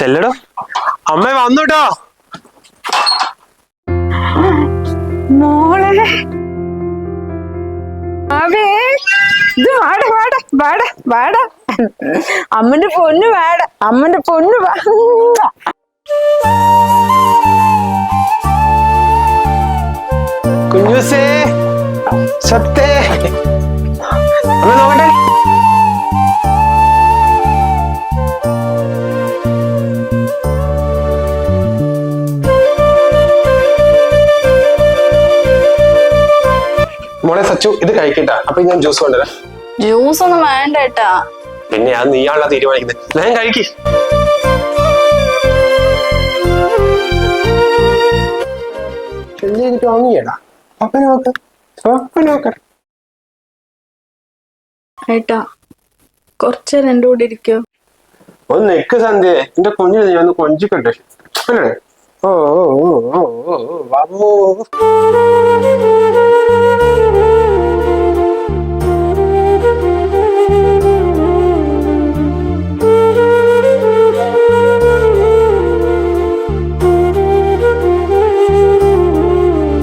ചെല്ലടോ. അമ്മ വന്നുട്ടോ. മോളെ. അവേ ഇത് വാട വാട വാട വാട. അമ്മന്റെ പൊന്നു വാട അമ്മന്റെ പൊന്നു വാ. കുഞ്ഞൂസേ സത്തേ. അമ്മ നോക്കട്ടെ. മോളെ സച്ചു ഇത് കഴിക്കട്ടാ അപ്പൊ ഞാൻ ജ്യൂസ് കൊണ്ടുവരാം. ജ്യൂസ് ഒന്നും വേണ്ട ഏട്ടാ. പിന്നെ അത് നീയാണല്ലോ തീരുമാനിക്കുന്നത്. ഞാൻ കഴിക്ക്. എനിക്ക് വാങ്ങിയടാ അപ്പനെ നോക്ക്. അപ്പനെ നോക്ക. ഏട്ടാ കുറച്ചേരം എന്റെ കൂടെ ഇരിക്കോ. ഒന്ന് നിക്ക് സന്ധ്യ. എന്റെ കുഞ്ഞിനെ ഞാൻ ഒന്ന് കൊഞ്ചിക്കട്ടെ അല്ലേ? ഓ ഓ ഓ ഓ ഓ.